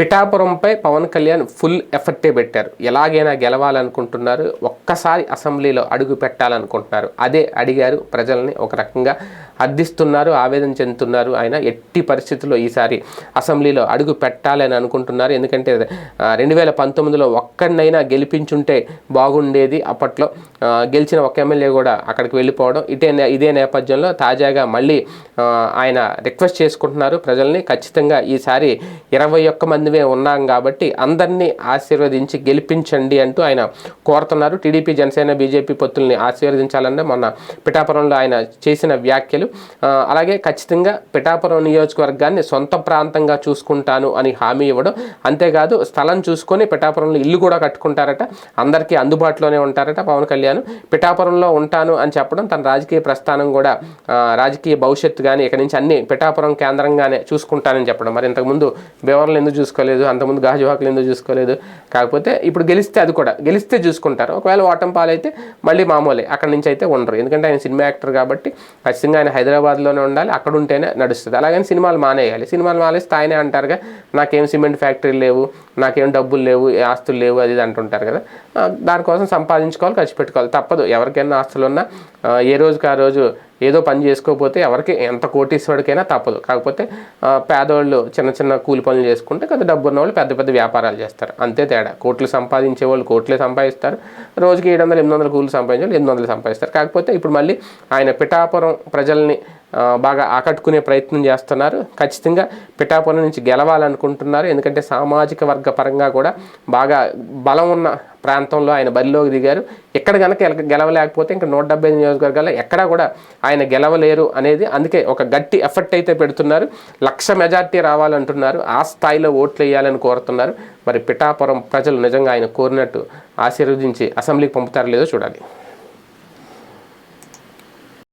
పిఠాపురంపై Pawan Kalyan full ఎఫర్టే పెట్టారు. ఎలాగైనా గెలవాలనుకుంటున్నారు. ఒక్కసారి అసెంబ్లీలో అడుగు పెట్టాలనుకుంటున్నారు. అదే అడిగారు ప్రజల్ని ఒక రకంగా అర్థిస్తున్నారు ఆవేదన చెందుతున్నారు. ఆయన ఎట్టి పరిస్థితుల్లో ఈసారి అసెంబ్లీలో అడుగు పెట్టాలని అనుకుంటున్నారు. ఎందుకంటే రెండు వేల పంతొమ్మిదిలో ఒక్కడినైనా గెలిపించుంటే బాగుండేది. అప్పట్లో గెలిచిన ఒక ఎమ్మెల్యే కూడా అక్కడికి వెళ్ళిపోవడం. ఇటే ఇదే నేపథ్యంలో తాజాగా మళ్ళీ ఆయన రిక్వెస్ట్ చేసుకుంటున్నారు ప్రజల్ని. ఖచ్చితంగా ఈసారి ఇరవై ఒక్క మంది మందివే ఉన్నాం కాబట్టి అందరినీ ఆశీర్వదించి గెలిపించండి అంటూ ఆయన కోరుతున్నారు. టీడీపీ జనసేన బీజేపీ పొత్తుల్ని ఆశీర్వదించాలన్న మొన్న పిఠాపురంలో ఆయన చేసిన వ్యాఖ్యలు. అలాగే ఖచ్చితంగా పిఠాపురం నియోజకవర్గాన్ని సొంత ప్రాంతంగా చూసుకుంటాను అని హామీ ఇవ్వడం. అంతేకాదు స్థలం చూసుకొని పిఠాపురంలో ఇల్లు కూడా కట్టుకుంటారట. అందరికీ అందుబాటులోనే ఉంటారట పవన్ కళ్యాణ్. పిఠాపురంలో ఉంటాను అని చెప్పడం తన రాజకీయ ప్రస్థానం కూడా రాజకీయ భవిష్యత్తు కానీ ఇక్కడి నుంచి అన్ని పిఠాపురం కేంద్రంగానే చూసుకుంటానని చెప్పడం. మరి ఇంతకుముందు బేవర్లు ఎందుకు చూసుకోలేదు అంతకుముందు గాజువాకులు ఎందుకు చూసుకోలేదు? కాకపోతే ఇప్పుడు గెలిస్తే అది కూడా గెలిస్తే చూసుకుంటారు. ఒకవేళ ఓటం పాలైతే మళ్ళీ మామూలే అక్కడి నుంచి అయితే ఉండరు. ఎందుకంటే ఆయన సినిమా యాక్టర్ కాబట్టి ఖచ్చితంగా ఆయన హైదరాబాద్లోనే ఉండాలి అక్కడ ఉంటేనే నడుస్తుంది. అలాగని సినిమాలు మానేయాలి. సినిమాలు మానేస్తే ఆయనే అంటారుగా నాకేం సిమెంట్ ఫ్యాక్టరీలు లేవు నాకేం డబ్బులు లేవు ఏ ఆస్తులు లేవు అది ఇది అంటుంటారు కదా. దానికోసం సంపాదించుకోవాలి ఖర్చు పెట్టుకోవాలి. తప్పదు. ఎవరికైనా ఆస్తులు ఉన్నా ఏ రోజుకి ఆ రోజు ఏదో పని చేసుకోకపోతే ఎవరికి ఎంత కోటీశ్వడికైనా తప్పదు. కాకపోతే పేదవాళ్ళు చిన్న చిన్న కూలి పనులు చేసుకుంటే కొంత డబ్బున్న వాళ్ళు పెద్ద పెద్ద వ్యాపారాలు చేస్తారు. అంతే తేడా. కోట్లు సంపాదించే వాళ్ళు కోట్లే సంపాదిస్తారు. రోజుకి ఏడు వందలు ఎనిమిది వందల కూలి సంపాదించే వాళ్ళు ఎనిమిది వందలు సంపాదిస్తారు. కాకపోతే ఇప్పుడు మళ్ళీ ఆయన పిఠాపురం ప్రజల్ని బాగా ఆకట్టుకునే ప్రయత్నం చేస్తున్నారు. ఖచ్చితంగా పిఠాపురం నుంచి గెలవాలనుకుంటున్నారు. ఎందుకంటే సామాజిక వర్గ పరంగా కూడా బాగా బలం ఉన్న ప్రాంతంలో ఆయన బరిలోకి దిగారు. ఎక్కడ కనుక గెలవలేకపోతే ఇంకా నూట డెబ్బై ఐదు నియోజకవర్గాల్లో ఎక్కడా కూడా ఆయన గెలవలేరు అనేది అందుకే ఒక గట్టి ఎఫర్ట్ అయితే పెడుతున్నారు. లక్ష మెజార్టీ రావాలంటున్నారు. ఆ స్థాయిలో ఓట్లు వేయాలని కోరుతున్నారు. మరి పిఠాపురం ప్రజలు నిజంగా ఆయన కోరినట్టు ఆశీర్వదించి అసెంబ్లీకి పంపుతారో లేదో చూడాలి.